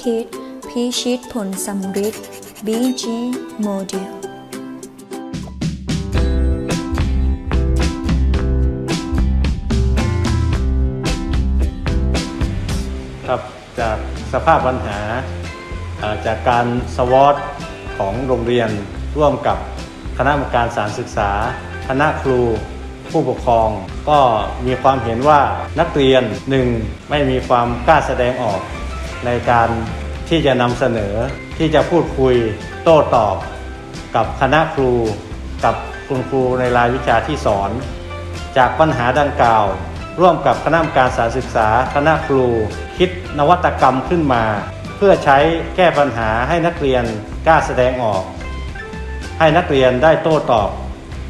คิด พิชิตผลสำฤทธิ์ BG Model ครับจากสภาพปัญหาอ่าจากการสวอตของโรงเรียนร่วมกับคณะกรรมการสารศึกษา คณะครู ผู้ปกครอง ก็มีความเห็นว่านักเรียนหนึ่งไม่มีความกล้าแสดงออก ในการที่จะนำเสนอที่จะพูดคุยโต้ตอบกับคณะครู กับคุณครูในรายวิชาที่สอน จากปัญหาดังกล่าว ร่วมกับคณะกรรมการสารศึกษา คณะครู คิดนวัตกรรมขึ้นมา เพื่อใช้แก้ปัญหาให้นักเรียนกล้าแสดงออก ให้นักเรียนได้โต้ตอบ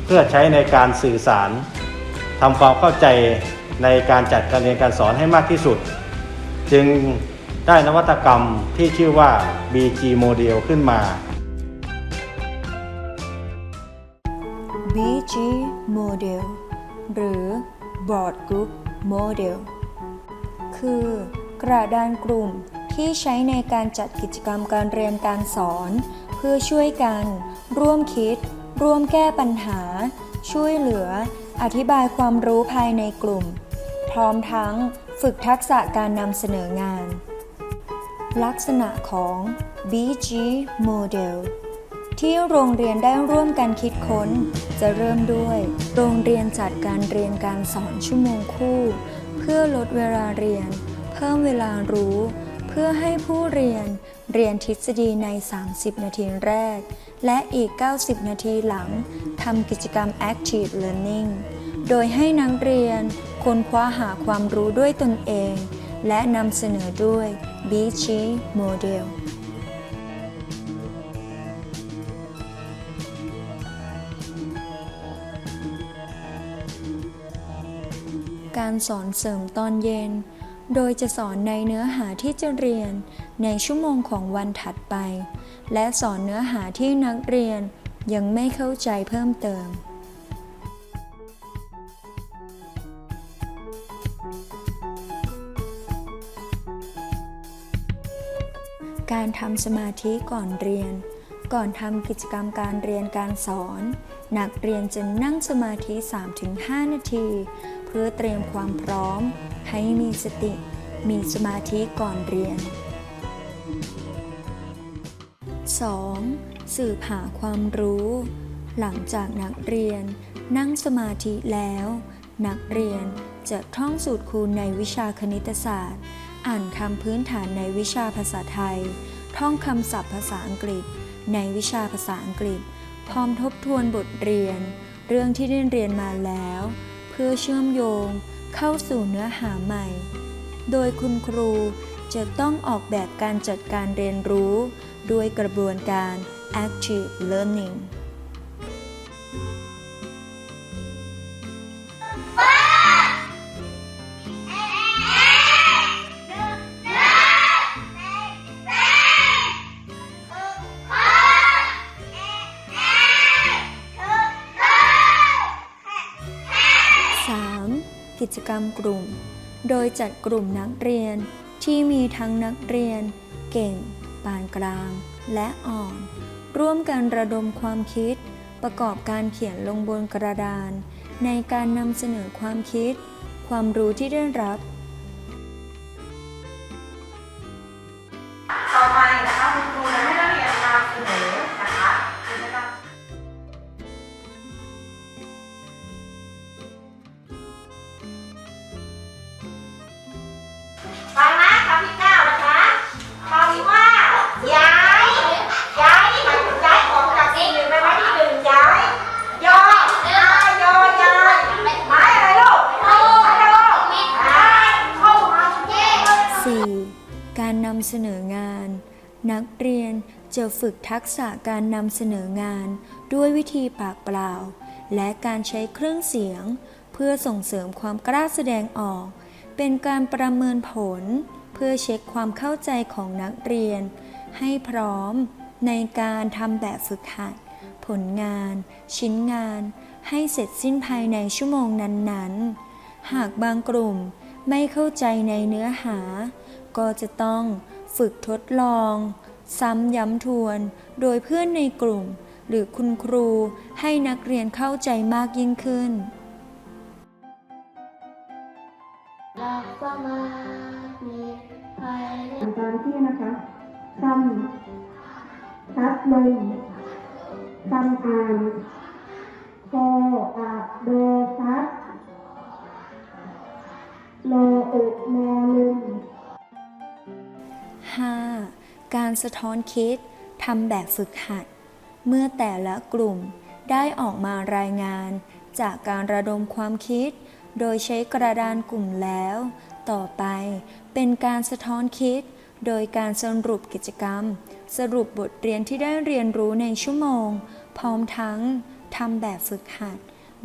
เพื่อใช้ในการสื่อสารทำความเข้าใจในการจัดการเรียนการสอนให้มากที่สุด จึง ได้นวัตกรรมที่ชื่อว่า BG Model ขึ้นมา BG Model หรือ Broad Group Model คือกระดานกลุ่มที่ใช้ในการจัดกิจกรรมการเรียนการสอน เพื่อช่วยกัน ร่วมคิด ร่วมแก้ปัญหา ช่วยเหลือ อธิบายความรู้ภายในกลุ่ม พร้อมทั้งฝึกทักษะการนำเสนองาน ลักษณะของ BG Model ที่โรงเรียนได้ร่วมกันคิดค้น จะเริ่มด้วย โรงเรียนจัดการเรียนการสอนชั่วโมงคู่ เพื่อลดเวลาเรียน เพิ่มเวลารู้ เพื่อให้ผู้เรียนเรียนทฤษฎีใน 30 นาทีแรก และอีก 90 นาทีหลังทำกิจกรรม Active Learning โดยให้นักเรียนค้นคว้าหาความรู้ด้วยตนเอง และนำเสนอด้วย BG Model การสอนเสริมตอนเย็น โดยจะสอนในเนื้อหาที่จะเรียนในชั่วโมงของวันถัดไป และสอนเนื้อหาที่นักเรียนยังไม่เข้าใจเพิ่มเติม การทำสมาธิก่อนเรียน ก่อนทำกิจกรรมการเรียนการสอน นักเรียนจะนั่งสมาธิ 3-5 นาที เพื่อเตรียมความพร้อม ให้มีสติ มีสมาธิก่อนเรียน 2. สืบหาความรู้ หลังจากนักเรียนนั่งสมาธิแล้ว นักเรียนจะท่องสูตรคูณในวิชาคณิตศาสตร์ อ่านคำพื้นฐานในวิชาภาษาไทย ท่องคำศัพท์ภาษาอังกฤษ ในวิชาภาษาอังกฤษ พร้อมทบทวนบทเรียน เรื่องที่ได้เรียนมาแล้ว เพื่อเชื่อมโยง เข้าสู่เนื้อหาใหม่ โดยคุณครูจะต้องออกแบบการจัดการเรียนรู้ ด้วยกระบวนการ active learning กิจกรรมกลุ่ม โดยจัดกลุ่มนักเรียนที่มีทั้งนักเรียน เก่ง ปานกลาง และอ่อน ร่วมกันระดมความคิด ประกอบการเขียนลงบนกระดาน ในการนำเสนอความคิด ความรู้ที่ได้รับ การนำเสนองาน นักเรียนจะฝึกทักษะการนำเสนองาน ด้วยวิธีปากเปล่า และการใช้เครื่องเสียง เพื่อส่งเสริมความกล้าแสดงออก เป็นการประเมินผล เพื่อเช็คความเข้าใจของนักเรียน ให้พร้อมในการทำแบบฝึกหัด ผลงาน ชิ้นงาน ให้เสร็จสิ้นภายในชั่วโมงนั้นๆ หากบางกลุ่มไม่เข้าใจในเนื้อหา ก็จะต้องฝึกทดลอง ซ้ำย้ำทวน โดยเพื่อนในกลุ่ม หรือคุณครูให้นักเรียนเข้าใจมากยิ่งขึ้นรักสมาธิภายในตามที่นะคะคำทัดลงคำอ่านโคอะโดทัดโลอุโมลุม 5. การสะท้อนคิดทำแบบฝึกหัด เมื่อแต่ละกลุ่มได้ออกมารายงาน จากการระดมความคิด โดยใช้กระดานกลุ่มแล้ว ต่อไปเป็นการสะท้อนคิด โดยการสรุปกิจกรรม สรุปบทเรียนที่ได้เรียนรู้ในชั่วโมง พร้อมทั้งทำแบบฝึกหัด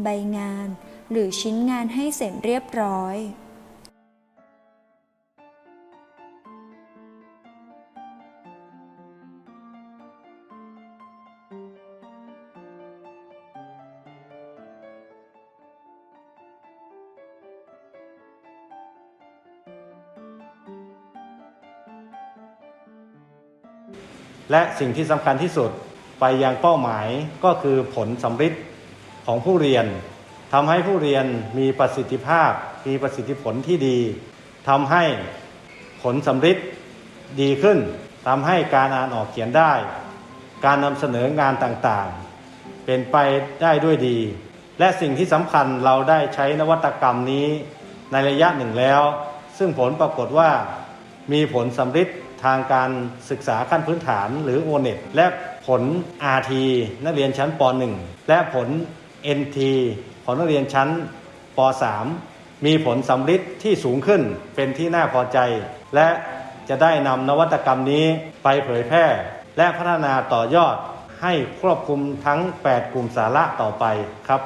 ใบงาน หรือชิ้นงานให้เสร็จเรียบร้อย และสิ่งที่สำคัญที่สุดไปยังเป้าหมายก็คือผลสำฤทธิ์ของผู้เรียนทำให้ผู้เรียนมีประสิทธิภาพ มีประสิทธิผลที่ดีทำให้ผลสำฤทธิ์ดีขึ้นทำให้การอ่านออกเขียนได้ การนำเสนองานต่างๆ เป็นไปได้ด้วยดี และสิ่งที่สำคัญเราได้ใช้นวัตกรรมนี้ในระยะหนึ่งแล้ว ซึ่งผลปรากฏว่ามีผลสำฤทธิ์ ทางการศึกษาขั้นพื้นฐานหรือ o n e t และผล RT นักเรียนชั้นป .1 และผล NT ของนักเรียนชั้นป .3 มีผลสำฤทธิ์ที่สูงขึ้นเป็นที่น่าพอใจ และจะได้นำนวัตกรรมนี้ไปเผยแพร่ และพัฒนาต่อยอดให้ครอบคลุมทั้ง 8 กลุ่มสาระต่อไปครับ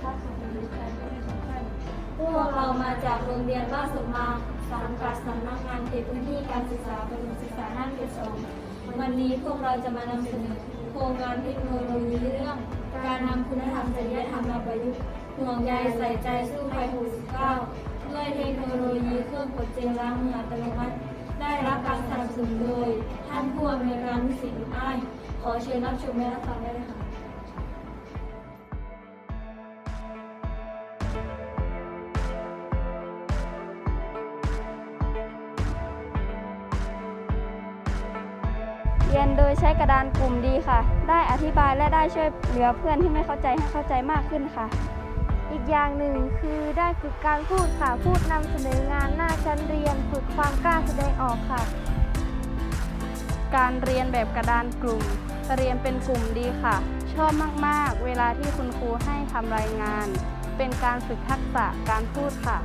ดิฉันของดิฉันเป็นของท่านพวกเรามาจากโรงเรียนบ้านสมมาสังกัดสำนักงานเขตพื้นที่การศึกษาประถมศึกษาหน้าเขตสองวันนี้พวกเราจะมานำเสนอโครงงานเทคโนโลยีเรื่อง การนำคุณธรรมจริยธรรมมาประยุกต์ห่วงใยใส่ใจสู้ภัยโควิด19ด้วยเทคโนโลยีเครื่องกดเจลล้างมืออัตโนมัติ ได้รับการสนับสนุนโดย ท่านผู้อำนวยการวิสิตอ้ายขอเชิญรับชมและรับฟังได้เลยค่ะ เรียนโดยใช้กระดานกลุ่มดีค่ะ ได้อธิบายและได้ช่วยเหลือเพื่อนที่ไม่เข้าใจให้เข้าใจมากขึ้นค่ะ อีกอย่างหนึ่งคือได้ฝึกการพูดค่ะ พูดนำเสนองานหน้าชั้นเรียน ฝึกความกล้าแสดงออกค่ะ การเรียนแบบกระดานกลุ่ม เรียนเป็นกลุ่มดีค่ะ ชอบมาก ๆ เวลาที่คุณครูให้ทำรายงาน เป็นการฝึกทักษะการพูดค่ะ